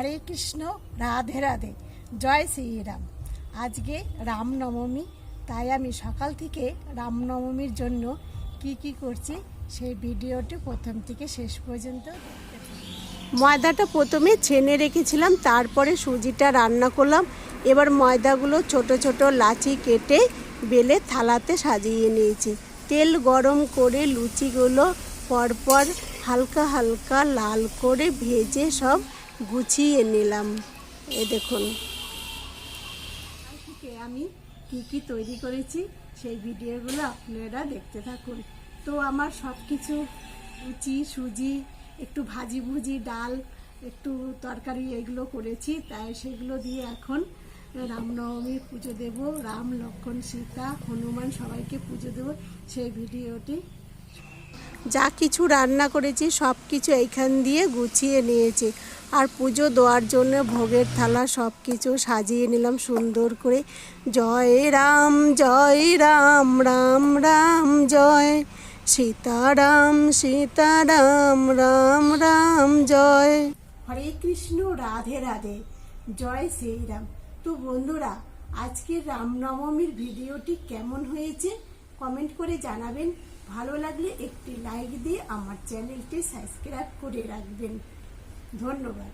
হরে কৃষ্ণ, রাধে রাধে। জয় শ্রীরাম। আজকে রামনবমী, তাই আমি সকাল থেকে রামনবমীর জন্য কি কি করছি সেই ভিডিওটি প্রথম থেকে শেষ পর্যন্ত ময়দাটা প্রথমে ছেনে রেখেছিলাম, তারপরে সুজিটা রান্না করলাম। এবার ময়দাগুলো ছোট ছোট লাচি কেটে বেলে থালাতে সাজিয়ে নিয়েছি। তেল গরম করে লুচিগুলো পরপর হালকা হালকা লাল করে ভেজে সব গুছিয়ে নিলাম। এ দেখুন। আমি কি কি তৈরি করেছি সেই ভিডিওগুলো আপনারা দেখতে থাকুন। তো আমার সব কিছু লুচি সুজি, একটু ভাজি ভুজি, ডাল, একটু তরকারি এগুলো করেছি। তাই সেগুলো দিয়ে এখন রামনবমীর পুজো দেব। রাম, লক্ষ্মণ, সীতা, হনুমান সবাইকে পুজো দেব। সেই ভিডিওটি যা কিছু রান্না করেছি, সব কিছু এইখান দিয়ে গুছিয়ে নিয়েছি। আর পুজো দেওয়ার জন্য ভোগের থালা সব কিছু সাজিয়ে নিলাম সুন্দর করে। জয় রাম জয় রাম রাম রাম, জয়। সীতারাম সীতারাম, রাম রাম, জয়। হরে কৃষ্ণ, রাধে রাধে। জয় শ্রীরাম। তো বন্ধুরা, আজকের রামনবমীর ভিডিওটি কেমন হয়েছে? কমেন্ট করে জানাবেন। ভালো লাগলে একটি লাইক দিয়ে আমার চ্যানেলটি সাবস্ক্রাইব করে রাখবেন। ধন্যবাদ।